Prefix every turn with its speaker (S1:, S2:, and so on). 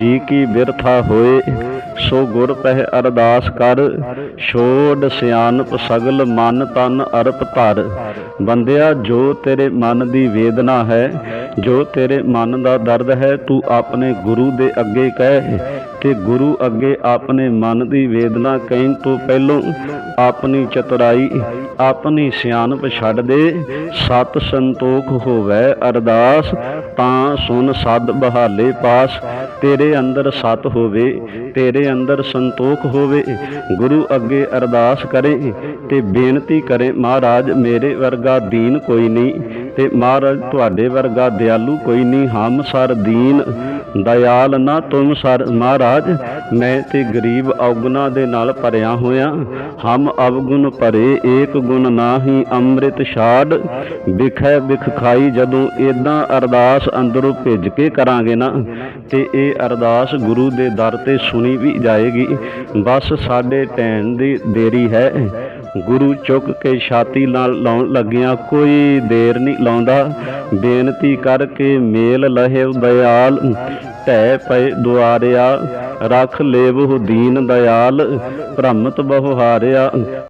S1: ਜੀ ਕੀ ਬਿਰਥਾ ਹੋਏ, ਸੋ ਗੁਰ ਪਹਿ ਅਰਦਾਸ ਕਰ, ਛੋੜ ਸਿਆਨਪ ਸਗਲ ਮਨ ਤਨ ਅਰਪ ਧਰ। ਬੰਦਿਆ ਜੋ ਤੇਰੇ ਮਨ ਦੀ ਵੇਦਨਾ ਹੈ ਜੋ ਤੇਰੇ ਮਨ ਦਾ ਦਰਦ ਹੈ, ਤੂੰ ਆਪਣੇ ਗੁਰੂ ਦੇ ਅੱਗੇ ਕਹਿ। ਕਿ ਗੁਰੂ ਅੱਗੇ ਆਪਣੇ ਮਨ ਦੀ ਵੇਦਨਾ ਕਹਿਣ ਤੋਂ ਪਹਿਲੋਂ ਆਪਣੀ ਚਤੁਰਾਈ, ਆਪਣੀ ਸਿਆਣਪ ਛੱਡ ਦੇ। ਸਤ ਸੰਤੋਖ ਹੋਵੇ ਅਰਦਾਸ, ਤਾਂ ਸੁਨ ਸਦ ਬਹਾਲੇ ਪਾਸ। ਤੇਰੇ ਅੰਦਰ ਸਤ ਹੋਵੇ, ਤੇਰੇ ਅੰਦਰ ਸੰਤੋਖ ਹੋਵੇ। ਗੁਰੂ ਅੱਗੇ ਅਰਦਾਸ ਕਰੇ ਤੇ ਬੇਨਤੀ ਕਰੇ, ਮਹਾਰਾਜ, ਮੇਰੇ ਵਰਗਾ ਦੀਨ ਕੋਈ ਨਹੀਂ। ਤੇ ਮਹਾਰਾਜ, ਤੁਹਾਡੇ ਵਰਗਾ ਦਿਆਲੂ ਕੋਈ ਨਹੀਂ। ਹਮ ਸਰ ਦੀਨ, ਦਇਆਲ ਨਾ ਤੁਮ ਸਰ। ਮਹਾਰਾਜ, ਮੈਂ ਤੇ ਗਰੀਬ ਔਗੁਣਾ ਦੇ ਨਾਲ ਭਰਿਆ ਹੋਇਆ, ਹਮ ਅਵਗੁਣ ਭਰੇ, ਏਕ ਗੁਣ ਨਾਹੀ ਅੰਮ੍ਰਿਤ ਛਾੜ। ਵਿਖੈ ਵਿਖ ਖਾਈ ਜਦੋਂ ਇਦਾਂ ਅਰਦਾਸ ਅੰਦਰੋਂ ਭਿੱਜ ਕੇ ਕਰਾਂਗੇ ਨਾ, ਤੇ ਇਹ ਅਰਦਾਸ ਗੁਰੂ ਦੇ ਦਰ ਤੇ ਸੁਣੀ ਵੀ ਜਾਏਗੀ। ਬਸ ਸਾਡੇ ਟੈਣ ਦੀ ਦੇਰੀ ਹੈ। ਗੁਰੂ ਚੁੱਕ ਕੇ ਛਾਤੀ ਨਾਲ ਲਾਉਣ ਲੱਗਿਆ ਕੋਈ ਦੇਰ ਨਹੀਂ ਲਾਉਂਦਾ। ਬੇਨਤੀ ਕਰਕੇ ਮੇਲ ਲਹੇ ਦਇਆਲ, ਢਹਿ ਪਏ ਦੁਆਰਿਆ, ਰੱਖ ਲੇਵਹੁ ਦੀਨ ਦਇਆਲ, ਭ੍ਰਮਤ ਬਹੁ ਹਾਰਿਆ।